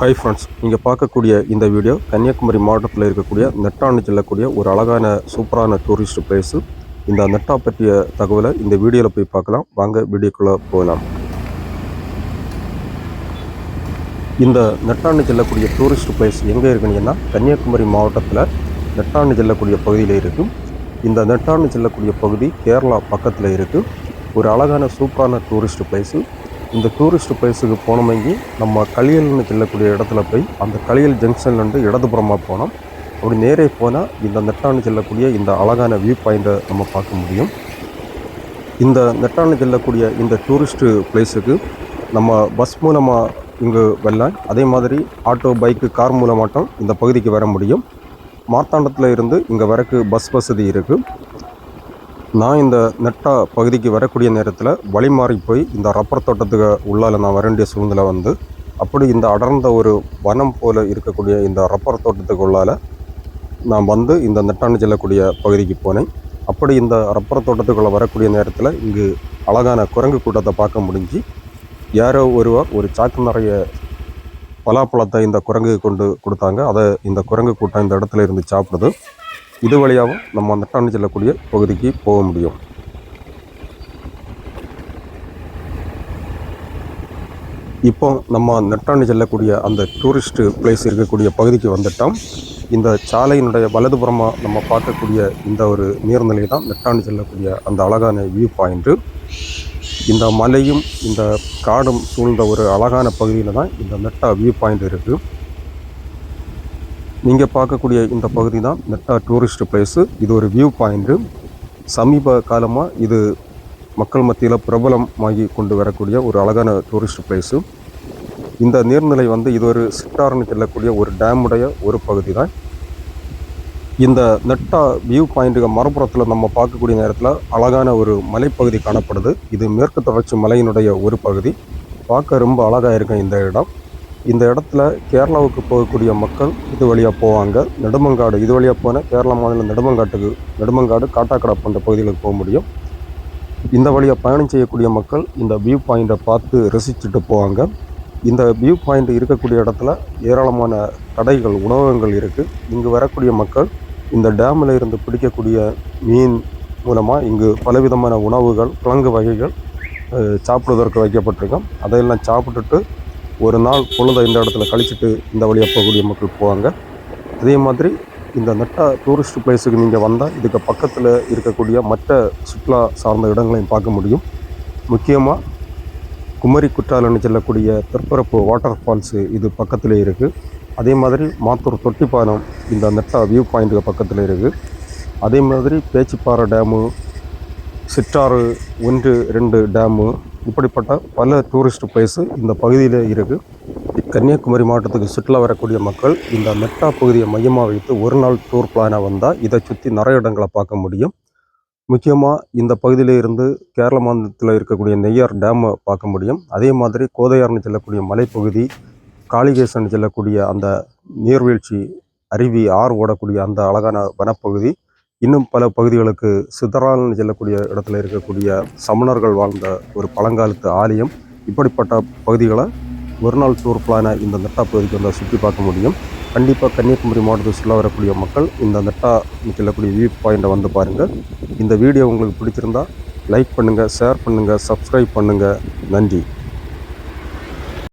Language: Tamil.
ஹை ஃப்ரெண்ட்ஸ் நீங்கள் பார்க்கக்கூடிய இந்த வீடியோ கன்னியாகுமரி மாவட்டத்தில் இருக்கக்கூடிய நெட்டாண்டு செல்லக்கூடிய ஒரு அழகான சூப்பரான டூரிஸ்ட் பிளேஸு இந்த நெட்டா பற்றிய தகவலை இந்த வீடியோவில் போய் பார்க்கலாம். வாங்க வீடியோக்குள்ளே போகலாம். இந்த நெட்டாண்டு செல்லக்கூடிய டூரிஸ்ட் பிளேஸ் எங்கே இருக்குனீங்கன்னா கன்னியாகுமரி மாவட்டத்தில் நெட்டாண்டு செல்லக்கூடிய பகுதியில் இருக்குது இந்த நெட்டாண்டு செல்லக்கூடிய பகுதி கேரளா பக்கத்தில் இருக்குது ஒரு அழகான சூப்பரான டூரிஸ்ட் பிளேஸு இந்த டூரிஸ்ட் பிளேஸுக்கு போனோமெங்கி நம்ம களியல்னு செல்லக்கூடிய இடத்துல போய் அந்த களியல் ஜங்ஷன்லேருந்து இடதுபுறமாக போனோம். அப்படி நேரே போனால் இந்த நெட்டானு செல்லக்கூடிய இந்த அழகான வியூ பாயிண்ட்டை நம்ம பார்க்க முடியும். இந்த நெட்டான்னு செல்லக்கூடிய இந்த டூரிஸ்ட்டு பிளேஸுக்கு நம்ம பஸ் மூலமாக இங்கு வரலாம். அதே மாதிரி ஆட்டோ பைக்கு கார் மூலமாட்டம் இந்த பகுதிக்கு வர முடியும். மார்த்தாண்டத்தில் இருந்து இங்கே வரக்கு பஸ் வசதி இருக்குது நான் இந்த நெட்டா பகுதிக்கு வரக்கூடிய நேரத்தில் வழி மாறி போய் இந்த ரப்பர் தோட்டத்துக்கு உள்ளால் நான் வர வேண்டிய சூழ்நிலை வந்து அப்படி இந்த அடர்ந்த ஒரு வனம் போல் இருக்கக்கூடிய இந்த ரப்பர் தோட்டத்துக்கு உள்ளால் நான் வந்து இந்த நெட்டான்னு செல்லக்கூடிய பகுதிக்கு போனேன். அப்படி இந்த ரப்பர் தோட்டத்துக்குள்ளே வரக்கூடிய நேரத்தில் இங்கு அழகான குரங்கு கூட்டத்தை பார்க்க முடிஞ்சு யாரோ ஒருவர் ஒரு சாக்கு நிறைய பலாப்பழத்தை இந்த குரங்கு கொண்டு கொடுத்தாங்க. அதை இந்த குரங்கு கூட்டம் இந்த இடத்துல இருந்து சாப்பிடுது. இது வழியாகவும் நம்ம நெட்டாண்டு செல்லக்கூடிய பகுதிக்கு போக முடியும். இப்போ நம்ம நெட்டாண்டு செல்லக்கூடிய அந்த டூரிஸ்ட்டு பிளேஸ் இருக்கக்கூடிய பகுதிக்கு வந்துட்டோம். இந்த சாலையினுடைய வலதுபுறமாக நம்ம பார்க்கக்கூடிய இந்த ஒரு நீர்நிலை தான் நெட்டாண்டு செல்லக்கூடிய அந்த அழகான வியூ பாயிண்ட்டு இந்த மலையும் இந்த காடும் சூழ்ந்த ஒரு அழகான பகுதியில் தான் இந்த நெட்டா வியூ பாயிண்ட் இருக்குது நீங்கள் பார்க்கக்கூடிய இந்த பகுதி தான் நெட்டா டூரிஸ்ட் பிளேஸு இது ஒரு வியூ பாயிண்ட்டு சமீப காலமாக இது மக்கள் மத்தியில் பிரபலமாகி கொண்டு வரக்கூடிய ஒரு அழகான டூரிஸ்ட் பிளேஸு இந்த நீர்நிலை வந்து இது ஒரு சிட்டார்னு செல்லக்கூடிய ஒரு டேமுடைய ஒரு பகுதி தான் இந்த நெட்டா வியூ பாயிண்ட்டுக்கு மறுபுறத்தில் நம்ம பார்க்கக்கூடிய நேரத்தில் அழகான ஒரு மலைப்பகுதி காணப்படுது. இது மேற்கு தொடர்ச்சி மலையினுடைய ஒரு பகுதி. பார்க்க ரொம்ப அழகாக இருக்கும் இந்த இடம். இந்த இடத்துல கேரளாவுக்கு போகக்கூடிய மக்கள் இது வழியாக போவாங்க. நெடுமங்காடு இது வழியாக போனால் கேரளா மாநிலம் நெடுமங்காட்டுக்கு நெடுமங்காடு காட்டாக்கடை போன்ற பகுதிகளுக்கு போக முடியும். இந்த வழியாக பயணம் செய்யக்கூடிய மக்கள் இந்த வியூ பாயிண்ட்டை பார்த்து ரசிச்சுட்டு போவாங்க. இந்த வியூ பாயிண்ட் இருக்கக்கூடிய இடத்துல ஏராளமான கடைகள் உணவகங்கள் இருக்குது இங்கு வரக்கூடிய மக்கள் இந்த டேமில் இருந்து பிடிக்கக்கூடிய மீன் மூலமாக இங்கு பலவிதமான உணவுகள் கிழங்கு வகைகள் சாப்பிடுவதற்கு வைக்கப்பட்டிருக்கோம். அதையெல்லாம் சாப்பிட்டுட்டு ஒரு நாள் பொழுதை இந்த இடத்துல கழிச்சிட்டு இந்த வழியாக போகக்கூடிய மக்கள் போவாங்க. அதே மாதிரி இந்த நெட்டா டூரிஸ்ட் பிளேஸுக்கு நீங்கள் வந்தால் இதுக்கு பக்கத்தில் இருக்கக்கூடிய மற்ற சுற்றுலா சார்ந்த இடங்களையும் பார்க்க முடியும். முக்கியமாக குமரி குற்றாலன்னு செல்லக்கூடிய தெற்பரப்பு வாட்டர் ஃபால்ஸு இது பக்கத்தில் இருக்குது அதே மாதிரி மாத்தூர் தொட்டிப்பாலம் இந்த நெட்டா வியூ பாயிண்ட்டுக்கு பக்கத்தில் இருக்குது அதே மாதிரி பேச்சிப்பாறை டேமு சிற்றாறு ஒன்று ரெண்டு டேமு இப்படிப்பட்ட பல டூரிஸ்ட் பிளேஸு இந்த பகுதியில் இருக்குது கன்னியாகுமரி மாவட்டத்துக்கு சுற்றுலா வரக்கூடிய மக்கள் இந்த மெட்டா பகுதியை மையமாக வைத்து ஒரு நாள் டூர் பிளானாக வந்தால் இதை சுற்றி நிறைய இடங்களை பார்க்க முடியும். முக்கியமாக இந்த பகுதியில் இருந்து கேரள மாநிலத்தில் இருக்கக்கூடிய நெய்யார் டேமை பார்க்க முடியும். அதே மாதிரி கோதையார்னு செல்லக்கூடிய மலைப்பகுதி காளிகேசன் செல்லக்கூடிய அந்த நீர்வீழ்ச்சி அருவி ஆறு ஓடக்கூடிய அந்த அழகான வனப்பகுதி இன்னும் பல பகுதிகளுக்கு சிதறால்னு செல்லக்கூடிய இடத்துல இருக்கக்கூடிய சமணர்கள் வாழ்ந்த ஒரு பழங்காலத்து ஆலயம். இப்படிப்பட்ட பகுதிகளை ஒரு நாள் டூர் பிளானாக இந்த நெட்டா பகுதிக்கு வந்து சுற்றி பார்க்க முடியும். கண்டிப்பாக கன்னியாகுமரி மாவட்டத்தில் சொல்ல வரக்கூடிய மக்கள் இந்த நெட்டா செல்லக்கூடிய வியூ பாயிண்ட்டை வந்து பாருங்கள் இந்த வீடியோ உங்களுக்கு பிடிச்சிருந்தா லைக் பண்ணுங்கள் ஷேர் பண்ணுங்கள் சப்ஸ்கிரைப் பண்ணுங்கள் நன்றி.